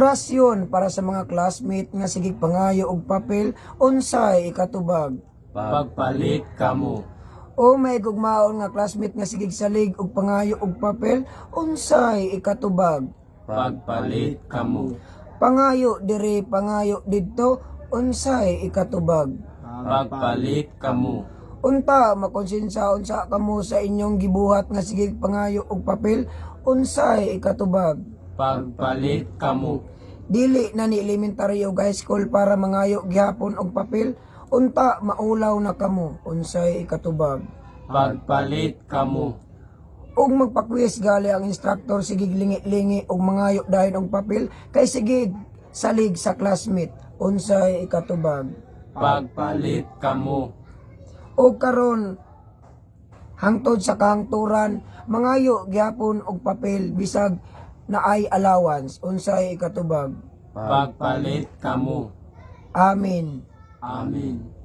Orasyon para sa mga classmate nga sigig pangayo og papel unsay ikatubag. Pagpalit kamo. O may gugmaon nga classmate nga sigig salig og pangayo og papel unsay ikatubag. Pagpalit kamo. Pangayo diri pangayo didto unsay ikatubag. Pagpalit kamo. Unta makonsensaon sa kamo sa inyong gibuhat nga sigig pangayo og papel unsay ikatubag. Pagpalit kamo. Dili na ni elementary ug high school para mangayo gihapon og papel unta maulaw na kamo unsay ikatubag. Pagpalit kamo. ug magpakwis gali ang instructor sigig lingi-lingi og mangayo dayon og papel kay sigig salig sa classmate unsay ikatubag Pagpalit kamo. ug karon hangtod sa kahangturan mangayo gyapon og papel bisag naay allowance unsay ikatubag Pagpalit kamo. amen Amen.